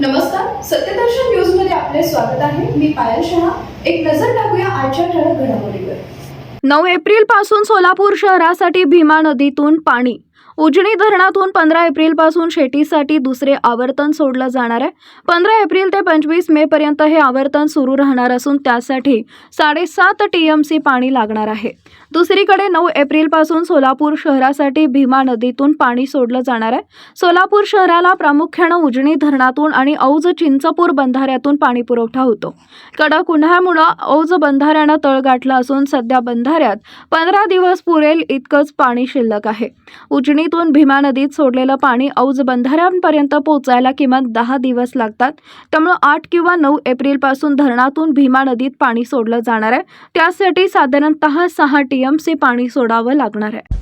नमस्कार सत्यदर्शन न्यूजमध्ये आपले स्वागत आहे. मी पायल शहा. एक नजर टाकूया आजच्या ठळक घडामोडीवर. नऊ एप्रिलपासून सोलापूर शहरासाठी भीमा नदीतून पाणी उजनी धरणातून पंधरा एप्रिलपासून शेतीसाठी दुसरे आवर्तन सोडलं जाणार आहे. पंधरा एप्रिल ते पंचवीस मे पर्यंत हे आवर्तन सुरू राहणार असून त्यासाठी साडेसात टी एम सी पाणी लागणार आहे. दुसरीकडे नऊ एप्रिलपासून सोलापूर शहरासाठी भीमा नदीतून पाणी सोडलं जाणार आहे. सोलापूर शहराला प्रामुख्यानं उजनी धरणातून आणि औज चिंचपूर बंधाऱ्यातून पाणी पुरवठा होतो. कडक उन्हाळ्यामुळं औज बंधाऱ्यानं तळ गाठला असून सध्या बंधाऱ्यात पंधरा दिवस पुरेल इतकंच पाणी शिल्लक आहे. उजनीतून भीमा नदीत सोडलेलं पाणी औज बंधाऱ्यांपर्यंत पोहोचायला किमान दहा दिवस लागतात. त्यामुळं आठ किंवा नऊ एप्रिलपासून धरणातून भीमा नदीत पाणी सोडलं जाणार आहे. त्यासाठी साधारणतः सहा टी एम सी पाणी सोडावं लागणार आहे.